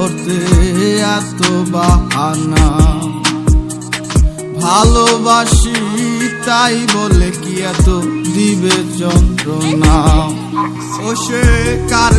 করতে এত বাহানা। ভালোবাসি তাই বলে কি এত দিবে যন্ত্রণা? ও সে কার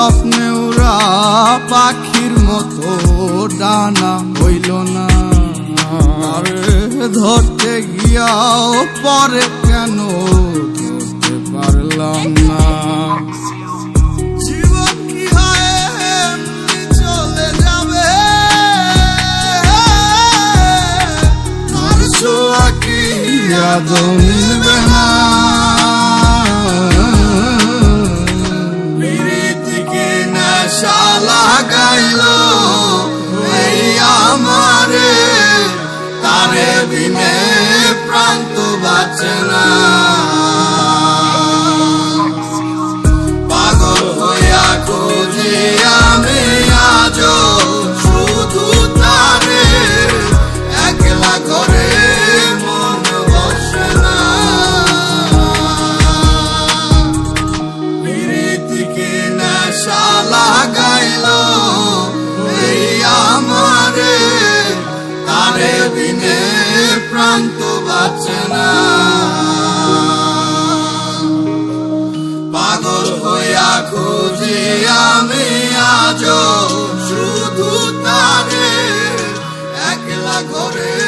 স্বপ্নে ওরা পাখির মতো ডানা হইল না। আরে ধরতে গিয়াও পরে কেন ধরতে পারলাম না। আদৌ মিলবে না। বিনে প্রান্ত বাঁচে না। যাচ্ছে না পাগল হইয়া খুঁজি আমি আজ শুধু তারে একলা ঘরে